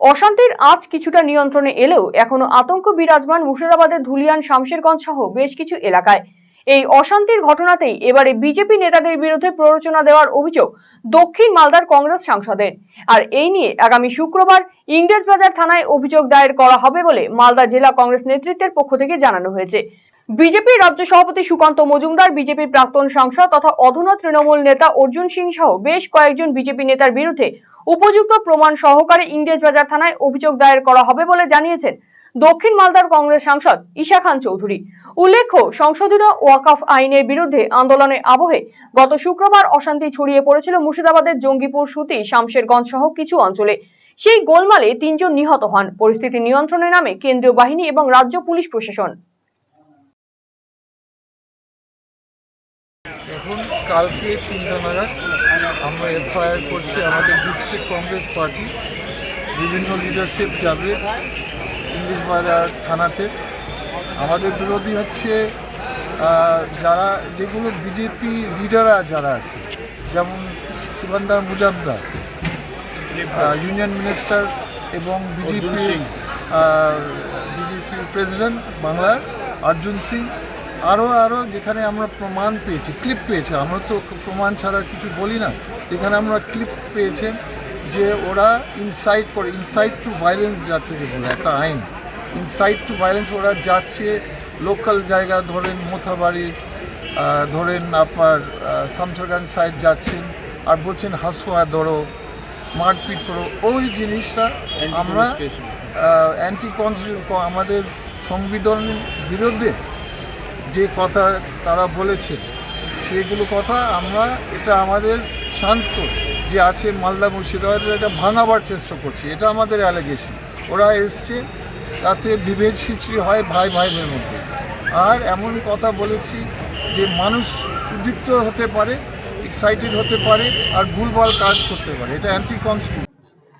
অশান্তির আজ কিছুটা নিয়ন্ত্রণে এলেও এখনও আতঙ্ক বিরাজমান মুর্শিদাবাদের ধুলিয়ান, শামশেরগঞ্জ সহ বেশ কিছু এলাকায়। এই অশান্তির ঘটনাতেই এবারে বিজেপি নেতাদের বিরুদ্ধে প্ররোচনা দেওয়ার অভিযোগ দক্ষিণ মালদার কংগ্রেস সাংসদের। আর এই নিয়ে আগামী শুক্রবার ইংরেজবাজার থানায় অভিযোগ দায়ের করা হবে বলে মালদা জেলা কংগ্রেস নেতৃত্বের পক্ষ থেকে জানানো হয়েছে। বিজেপির রাজ্য সভাপতি সুকান্ত মজুমদার, বিজেপির প্রাক্তন সাংসদ তথা অধুনা তৃণমূল নেতা অর্জুন সিং সহ বেশ কয়েকজন বিজেপি নেতার বিরুদ্ধে উপযুক্ত প্রমাণ সহকারে ইংরেজবাজার থানায় অভিযোগ দায়ের করা হবে বলে জানিয়েছেন দক্ষিণ মালদার কংগ্রেস সাংসদ ঈশা খান চৌধুরী। উল্লেখ্য সংশোধনী ওয়াকফ আইনের বিরুদ্ধে আন্দোলনের আবহে গত শুক্রবার অশান্তি ছড়িয়ে পড়েছিল মুর্শিদাবাদের জঙ্গিপুর, সুতি, শামশেরগঞ্জ সহ কিছু অঞ্চলে। সেই গোলমালে তিনজন নিহত হন। পরিস্থিতি নিয়ন্ত্রণে নামে কেন্দ্রীয় বাহিনী এবং রাজ্য পুলিশ প্রশাসন। এখন কালকে তিনটা নাগাদ আমরা এফআইআর করছি আমাদের ডিস্ট্রিক্ট কংগ্রেস পার্টি বিভিন্ন লিডারশিপ যাবে ইংলিশ বাজার থানাতে। আমাদের বিরোধী হচ্ছে যারা যেগুলো বিজেপি লিডাররা যারা আছে যেমন সুগন্ধার মুজাদ্দার ইউনিয়ন মিনিস্টার এবং বিজেপি বিজেপি প্রেসিডেন্ট বাংলার অর্জুন সিং। আরও আরও যেখানে আমরা প্রমাণ পেয়েছি ক্লিপ পেয়েছি আমরা তো প্রমাণ ছাড়া কিছু বলি না যেখানে আমরা ক্লিপ পেয়েছেন যে ওরা ইনসাইট করে ইনসাইট টু ভায়োলেন্স যাত্রীকে বলে একটা আইন। ইনসাইট টু ভায়োলেন্স ওরা যাচ্ছে লোকাল জায়গা ধরেন মোথাবাড়ি ধরেন আপনার শামসরগঞ্জ সাইড যাচ্ছেন আর বলছেন হাসুয়া ধরো মারপিট করো। ওই জিনিসটা আমরা অ্যান্টি কনস্টিটিউশন আমাদের সংবিধানের বিরুদ্ধে যে কথা তারা বলেছে, সেগুলো কথা আমরা, এটা আমাদের শান্ত যে আছে মালদা মুর্শিদাবাদের এটা ভাঙাবার চেষ্টা করছি, এটা আমাদের অ্যালিগেশন ওরা এসছে, তাতে বিভেদ সৃষ্টি হয় ভাই ভাইদের মধ্যে। আর এমন কথা বলেছি যে মানুষ উদ্দীপ্ত হতে পারে এক্সাইটেড হতে পারে, আর ভুলভাল কাজ করতে পারে। এটা অ্যান্টি কনস্টিটিউশন